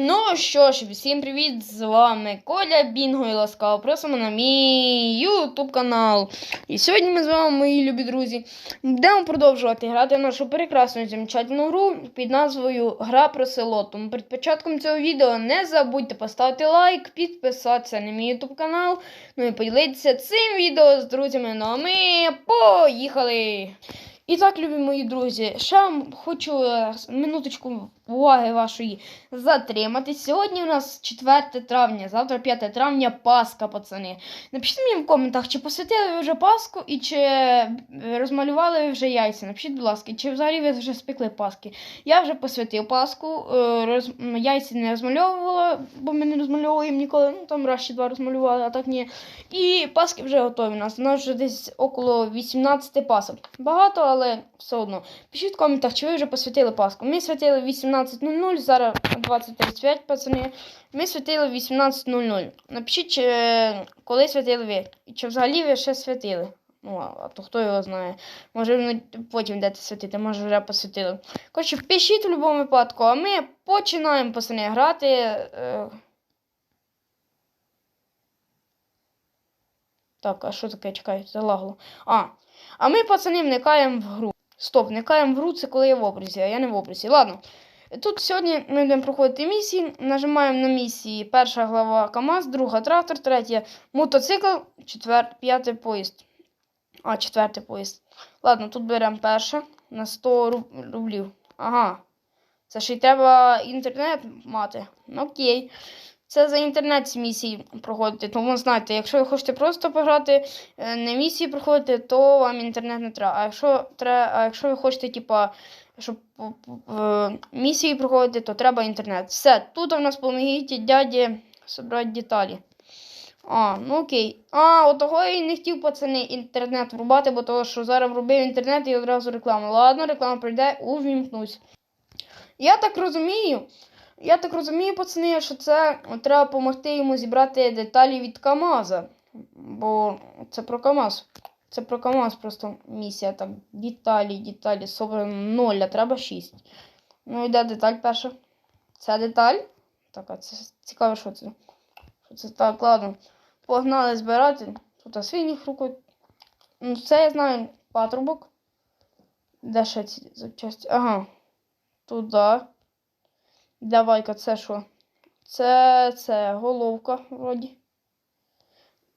Ну що ж, всім привіт! З вами Коля Бінго і ласкаво просимо на мій YouTube канал. І сьогодні ми з вами, мої любі друзі, будемо продовжувати грати в нашу прекрасну замечательну гру під назвою Гра про село. Тому перед початком цього відео не забудьте поставити лайк, підписатися на мій YouTube канал, ну і поділитися цим відео з друзями. Ну а ми поїхали! І так, любі мої друзі, ще вам хочу е, минуточку уваги вашої затримати. Сьогодні у нас 4 травня, завтра 5 травня, Пасха, пацани. Напишіть мені в коментах, чи посвятили ви вже Пасху і чи е, розмалювали ви вже яйця. Напишіть, будь ласка, чи взагалі ви вже спекли Пасхи. Я вже посвятив Пасху, е, роз... яйця не розмальовувала, бо ми не розмальовуємо ніколи. Ну там раз чи два розмалювали, а так ні. І Паски вже готові у нас. У нас вже десь около 18 пасок. Багато, але все одно. Пишіть в коментах, чи ви вже посвятили Пасху. Ми святили 18.00, зараз 20.35, пацани. Ми святили 18.00. Напишіть, чи, е, коли святили ви. І чи взагалі ви ще святили. Ну, а то хто його знає. Може, потім йдете святити, може вже посвятили. Коротше, пишіть в будь-якому випадку, а ми починаємо пацани грати. Е... Так, а що таке? Чекай, залагло. А, а ми, пацани, вникаємо в гру. Стоп, вникаємо в гру, це коли я в образі, а я не в образі. Ладно. Тут сьогодні ми будемо проходити місії. Нажимаємо на місії перша глава КАМАЗ, друга трактор, третя мотоцикл, четвер... п'ятий поїзд. А, четвертий поїзд. Ладно, тут беремо перше на 100 руб- рублів. Ага. Це ще й треба інтернет мати. Окей. Це за інтернет ці місії проходити. Тому знаєте, якщо ви хочете просто пограти, е, не місії проходити, то вам інтернет не треба. А якщо треба, а якщо ви хочете, типа, щоб п- е, місії проходити, то треба інтернет. Все, тут у нас помогіть дяді собрати деталі. А, ну окей. А, отого я і не хотів пацани інтернет врубати, бо того, що зараз врубив інтернет і одразу реклама. Ладно, реклама прийде, увімкнусь. Я так розумію. Я так розумію, пацани, що це треба допомогти йому зібрати деталі від КАМАЗа. Бо це про КАМАЗ. Це про КАМАЗ просто місія. Так, деталі, деталі, собрано 0, а треба 6. Ну, йде деталь перша. Це деталь. Так, а це цікаво, що це. Що це так, ладно. Погнали збирати. Тут свині рукою. Ну, це я знаю патрубок. Де ще ці запчасті? Ага. Туди. Давай-ка, це що? Це, це головка, вроді.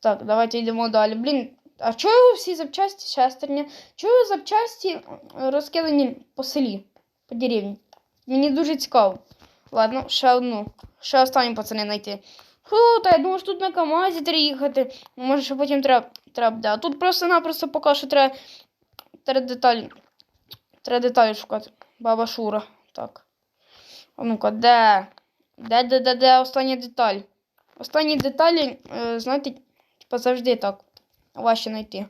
Так, давайте йдемо далі. Блін, а чого всі запчасті шестерня? Чого запчасті розкидані по селі, по деревні? Мені дуже цікаво. Ладно, ще одну. Ще останню пацани знайти. Фу, та я думаю, що тут на КАМАЗі треба їхати. Може, ще потім треба. треба буде. А тут просто-напросто поки що треба. Треба деталі. Треба деталі шукати. Баба Шура. Так. А ну-ка, де? Де, де, де, де остання деталь? Останні деталі, е, знаєте, типа завжди так. Важче знайти.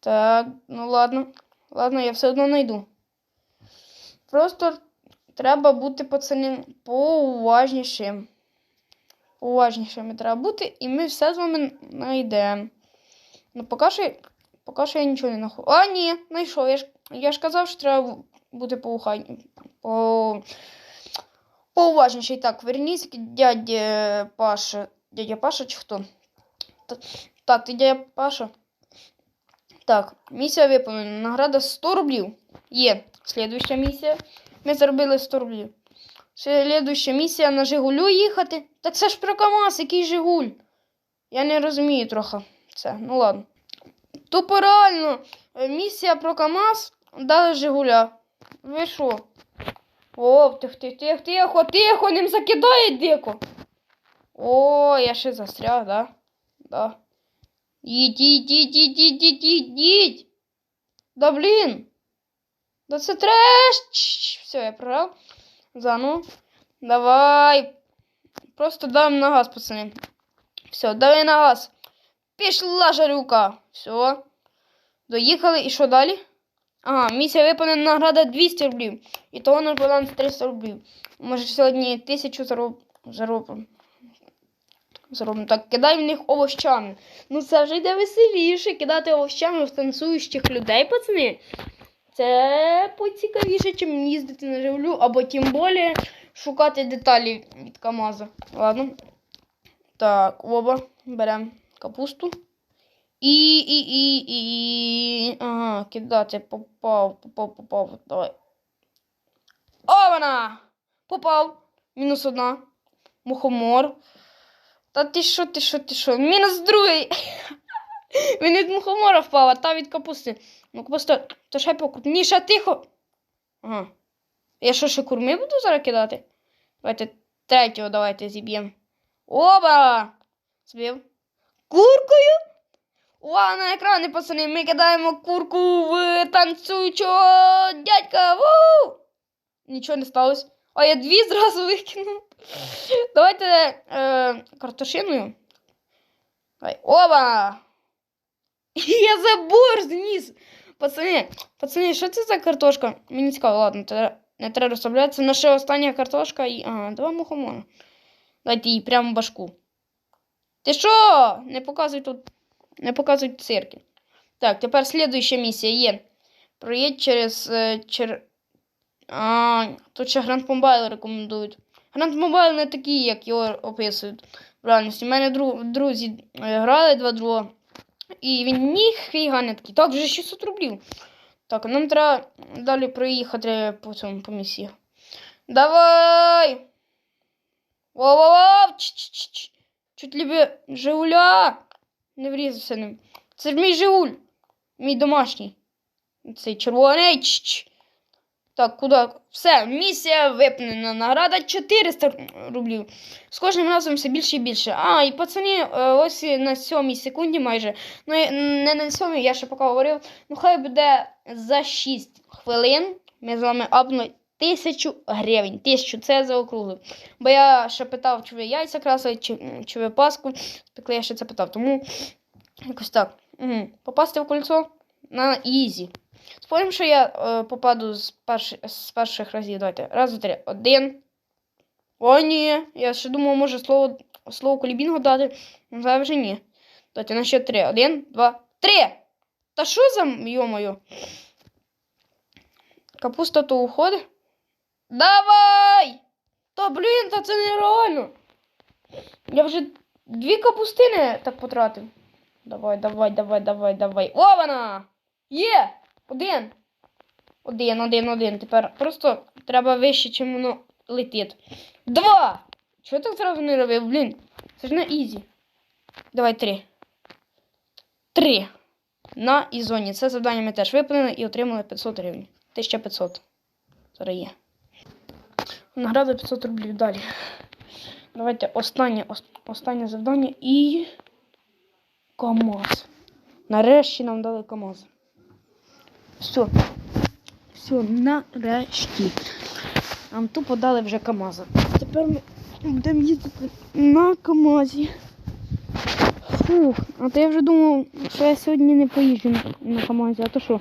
Так, ну ладно. Ладно, я все одно знайду. Просто треба бути, пацани, поуважнішим. Уважнішими треба бути, і ми все з вами знайдемо. Ну, поки що, поки що я нічого не знаходжу. А, ні, знайшов. Я ж, я ж казав, що треба бути поухань. По... Поуважніший. Так, верніться, дядя Паша. Дядя Паша чи хто? Так, ти дядя Паша. Так, місія виповнена. Награда 100 рублів. Є. Слідуюча місія. Ми заробили 100 рублів. Слідуюча місія на Жигулю їхати. Так це ж про КАМАЗ, який Жигуль. Я не розумію трохи це. Ну ладно. Тупо реально. е, Місія про КАМАЗ дали Жигуля. Ви що? О, тих, тих, тих, тихо, тихо, ним закидає дико. О, я ще застряг, да? Да. Їдь, їдь, їдь, їдь, їдь. Да блін. Да це треш. Все, я програв. Заново. Давай. Просто дам на газ, пацани. Все, давай на газ. Пішла жарюка. Все. Доїхали. І що далі? Ага, місія виповнена награда 200 рублів. І того наш баланс 300 рублів. Може сьогодні 1000 зароб... заробимо. Заробимо. Так, кидай в них овощами. Ну це вже йде веселіше. Кидати овощами в танцюючих людей, пацани. Це поцікавіше, чим їздити на Жигулю, або тим більше шукати деталі від КАМАЗа. Ладно. Так, оба. Беремо капусту. І, і, і, і. Ага, кидати. Попав, попав, попав. Давай. О, вона! Попав. Мінус одна. Мухомор. Та ти що, ти що, ти що? Мінус другий. Він від мухомора впав, а та від капусти. Ну, капуста, то ще покрупніше, тихо. Ага. Я що, ще курми буду зараз кидати? Давайте третього давайте зіб'ємо. Оба! Збив. Куркою? Увага на екрани, пацани, ми кидаємо курку в танцюючого дядька. Ву! Нічого не сталося. А я дві зразу викинув. Давайте е, картошиною. Давай. Оба! Я забор зніс. Пацани, пацани, що це за картошка? Мені цікаво, ладно, не треба розслаблятися. Наша остання картошка і. Ага, два мухомора. Дайте їй прямо в башку. Ти що? Не показуй тут. Не показуй цирки. Так, тепер слідуюча місія є. Проїдь через. е, чер... А, тут ще Гранд Мобайл рекомендують. Гранд не такий, як його описують в реальності. У мене дру... друзі е, грали два друга. І він ніфіга не такий. Так, вже 600 рублів. Так, нам треба далі проїхати по цьому по місії. Давай! Воу-воу-воу! Чуть любі Жигуля. Не врізався ним. Це ж мій Жигуль. Мій домашній. Цей червоний. Ч-ч. Так, куди? Все, місія виповнена. Награда 400 рублів. З кожним разом все більше і більше. А, і пацані, е, ось на сьомій секунді майже. Ну, не на сьомій, я ще поки говорив. Ну, хай буде за 6 хвилин. Ми з вами апнули тисячу гривень. Тисячу, це за округлив. Бо я ще питав, чи ви яйця красили, чи, чи ви паску. Спекли, я ще це питав. Тому якось так. Угу. Попасти в кольцо на ізі. Спорим, що я е, попаду з, перш... з перших разів. Давайте. Раз, два, три. Один. О, ні. Я ще думав, може слово, слово колібінго дати. Ну, Зараз вже ні. Давайте на ще три. Один, два, три. Та що за йомою? Капуста то уходить. Давай! Та блін, та це нереально. Я вже дві капустини так потратив. Давай, давай, давай, давай, давай. О, вона! Є! Один. Один, один, один. Тепер просто треба вище, чим воно летить. Два! Чого так зразу не робив? Блін. Це ж на ізі. Давай три. Три. На ізоні. Це завдання ми теж виповнили і отримали 500 гривень. 1500. Зараз є. Награда 500 рублів далі. Давайте останнє, останнє завдання і. КАМАЗ. Нарешті нам дали КАМАЗ. Все. Все, нарешті. Нам тупо дали вже КАМАЗа. Тепер ми будемо їздити на КАМАЗі. Фух, а то я вже думав, що я сьогодні не поїжджу на, КАМАЗі. А то що?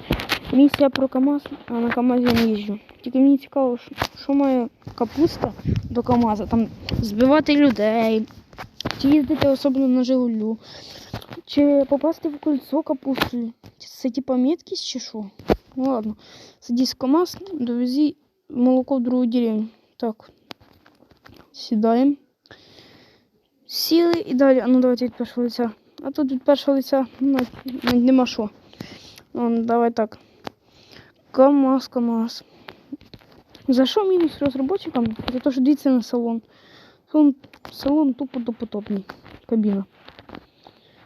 Місія про КАМАЗ, а на КАМАЗі я не їжджу. Тільки мені цікаво, що, має капуста до КАМАЗа. Там збивати людей, їздити особливо на Жигулю, чи попасти в кольцо капусти. Це типа меткість чи що? Ну ладно. Садись КАМАЗ, довези молоко в другу деревню. Так. Сідаємо. Сіли і далі. А ну давайте від першого лиця. А тут від першого лиця ну, нема що. Ну, давай так. КАМАЗ, КАМАЗ. За що мінус розробникам? За те, що дивіться на салон. Салон, салон тупо допотопний. Кабіна.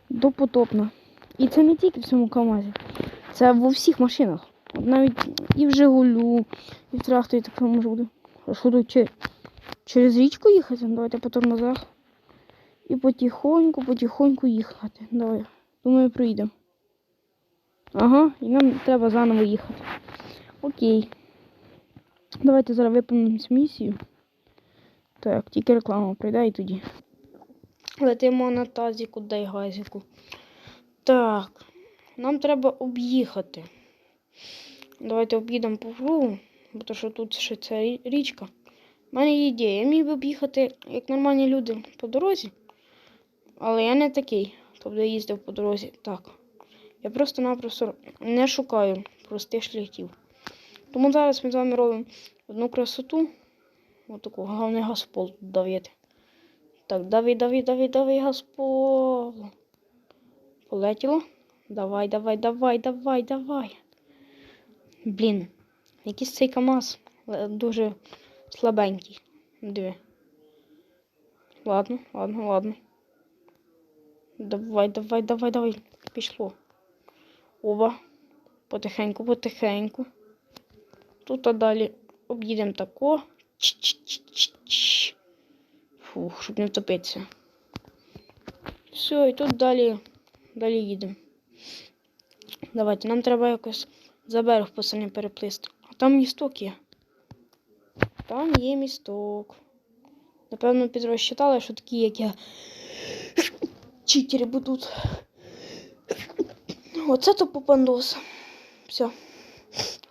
Допотопна. І це не тільки в цьому КАМАЗі. Це в всіх машинах. От навіть і в Жигулю, і в тракторі таке може бути. А що тут чи- через річку їхати? Давайте по тормозах. І потихоньку, потихоньку їхати. Давай. Думаю, проїдемо. Ага, і нам треба заново їхати. Окей. Давайте зараз виповнимо місію. Так, тільки реклама прийде і тоді. Летимо на тазіку, дай газіку. Так, нам треба об'їхати. Давайте об'їдемо по кругу, бо що тут ще ця річка. У мене є ідея. Я міг би об'їхати, як нормальні люди, по дорозі. Але я не такий, тобто я їздив по дорозі. Так. Я просто-напросто не шукаю простих шляхів. Тому зараз ми з вами робимо одну красоту. Отаку. Головне газ в пол тут давити. Так, дави, дави, дави, дави, газ в. Полетіло. Давай, давай, давай, давай, давай. Блін, якийсь цей КАМАЗ е, дуже слабенький. Диви. Ладно, ладно, ладно. Давай, давай, давай, давай. Пішло. Оба. Потихеньку, потихеньку. Тут а далі об'їдемо тако. Фух, щоб не втопитися. Все, і тут далі, далі їдемо. Давайте, нам треба якось за берег пацани переплисти. А там місток є. Там є місток. Напевно, підрозчитали, що такі, як я. Читери будуть. Оце то попандос. Все.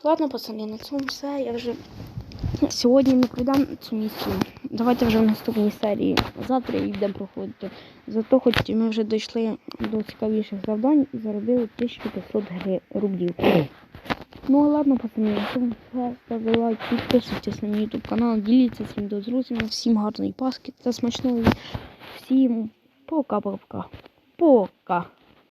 Ладно, пацани, на цьому все. Я вже сьогодні не пройдам цю місію. Давайте вже в наступній серії. Завтра її будемо проходити. Зато хоч ми вже дійшли до цікавіших завдань і заробили 1500 рублів. Ну а ладно, пацани, все. Ставте лайк, підписуйтесь на мій YouTube канал, діліться цим до друзями. Всім гарної паски та смачної. Всім пока-пока. Пока.